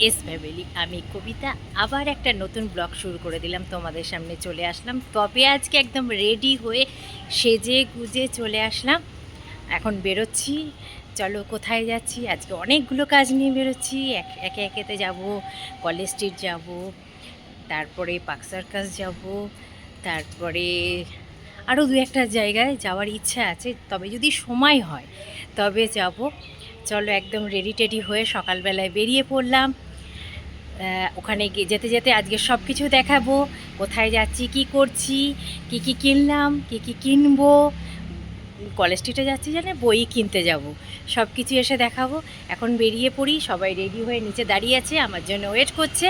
S family আমি কবিতা। আবার একটা নতুন ব্লগ শুরু করে দিলাম, তোমাদের সামনে চলে আসলাম। তবে আজকে একদম রেডি হয়ে সেজে গুজে চলে আসলাম। এখন বেরোচ্ছি। চলো, কোথায় যাচ্ছি? আজকে অনেকগুলো কাজ নিয়ে বেরোচ্ছি। এক- একে একেতে যাব, কলেজ স্ট্রিট যাব, তারপরে পাক সার্কাস যাব, তারপরে আরও দু একটা জায়গায় যাওয়ার ইচ্ছা আছে। তবে যদি সময় হয়, তবে যাব। চলো, একদম রেডি টেডি হয়ে সকালবেলায় বেরিয়ে পড়লাম। ওখানে যেতে যেতে আজকে সব কিছু দেখাবো। কোথায় যাচ্ছি, কি করছি, কি কি কিনলাম, কি কি কিনবো, কলেজ স্ট্রিটে যাচ্ছি জানে, বই কিনতে যাব। সব কিছু এসে দেখাবো। এখন বেরিয়ে পড়ি, সবাই রেডি হয়ে নিচে দাঁড়িয়ে আছে, আমার জন্য ওয়েট করছে।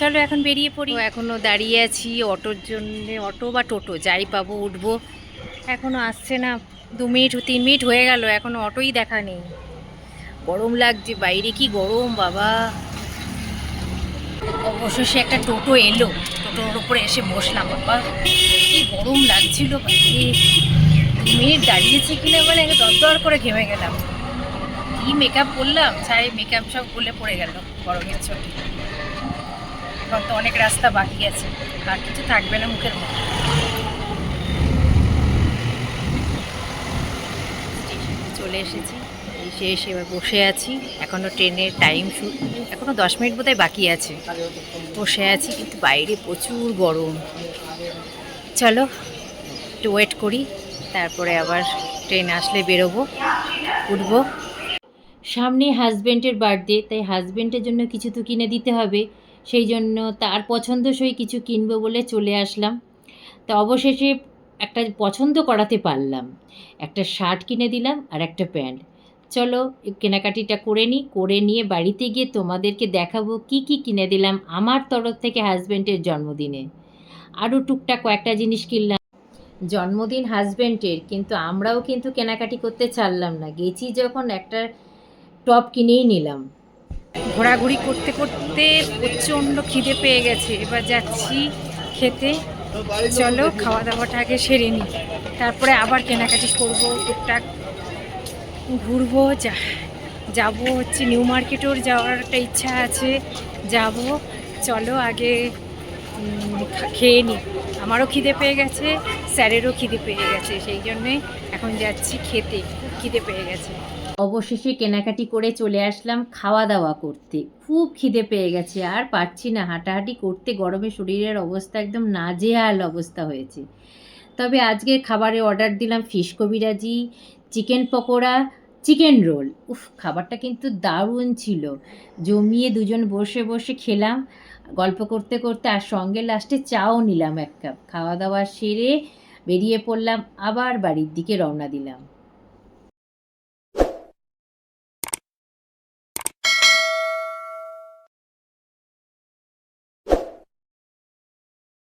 চলো এখন বেরিয়ে পড়ি। এখনও দাঁড়িয়ে আছি, অটোর জন্য, অটো বা টোটো, যাই পাবো, উঠবো। এখনও আসছে না, দু মিনিট, তিন মিনিট হয়ে গেল এখনও অটোই দেখা নেই। গরম লাগছে, বাইরে কি গরম, বাবা। অবশেষে একটা টোটো এলো। টোটোর উপরে এসে বসলাম। বাবা, কি গরম লাগছিল। বাইরে দু মিনিট দাঁড়িয়েছি কিনা বলে দরদর করে ঘেমে গেলাম। কি মেকআপ করলাম ছাই মেকআপ সব গলে পড়ে গেল গরমের ছবি এখন তো অনেক রাস্তা বাকি আছে। আর কিছু থাকবে না মুখের মধ্যে। চলে এসেছি। এসে এসে এবার বসে আছি। এখনও ট্রেনের টাইম শুরু এখনও দশ মিনিট বোধহয় বাকি আছে। বসে আছি, কিন্তু বাইরে প্রচুর গরম। চলো, একটু ওয়েট করি, তারপরে আবার ট্রেন আসলে বেরোবো, উঠবো। সামনে হাজব্যান্ডের বার্থডে তাই হাজব্যান্ডের জন্য কিছু তো কিনে দিতে হবে। সেই জন্য তার পছন্দসই কিছু কিনবো বলে চলে আসলাম। তা অবশেষে একটা পছন্দ করাতে পারলাম। একটা শার্ট কিনে দিলাম আর একটা প্যান্ট। চলো, কেনাকাটিটা করে নিই করে নিয়ে বাড়িতে গিয়ে তোমাদেরকে দেখাবো কি কি কিনে দিলাম আমার তরফ থেকে হাজব্যান্ডের জন্মদিনে। আরও টুকটাক কয়েকটা জিনিস কিনলাম। জন্মদিন হাজব্যান্ডের কিন্তু আমরাও কিন্তু কেনাকাটি করতে চাললাম না। গেছি যখন একটা টপ কিনেই নিলাম। ঘোরাঘুরি করতে করতে প্রচণ্ড খিদে পেয়ে গেছে। এবার যাচ্ছি খেতে। চলো খাওয়া দাওয়াটা আগে সেরে নিই তারপরে আবার কেনাকাটি করব টুকটাক। ঘুরবো যাব হচ্ছে নিউ মার্কেটেও যাওয়ার একটা ইচ্ছা আছে, যাব, চলো আগে খেয়ে নিই আমারও খিদে পেয়ে গেছে, স্যারেরও খিদে পেয়ে গেছে, সেই জন্যে এখন যাচ্ছি খেতে, খিদে পেয়ে গেছে। অবশেষে কেনাকাটি করে চলে আসলাম খাওয়া দাওয়া করতে। খুব খিদে পেয়ে গেছে, আর পারছি না, হাঁটাহাঁটি করতে, গরমে শরীরের অবস্থা একদম নাজেহাল অবস্থা হয়েছে। তবে আজকে খাবারে অর্ডার দিলাম ফিশ কবিরাজি চিকেন পকোড়া চিকেন রোল উফ, খাবারটা কিন্তু দারুণ ছিল। জমিয়ে দুজন বসে বসে খেলাম। গল্প করতে করতে আর সঙ্গে লাস্টে চাও নিলাম এক কাপ খাওয়া দাওয়া সেরে বেরিয়ে পড়লাম, আবার বাড়ির দিকে রওনা দিলাম।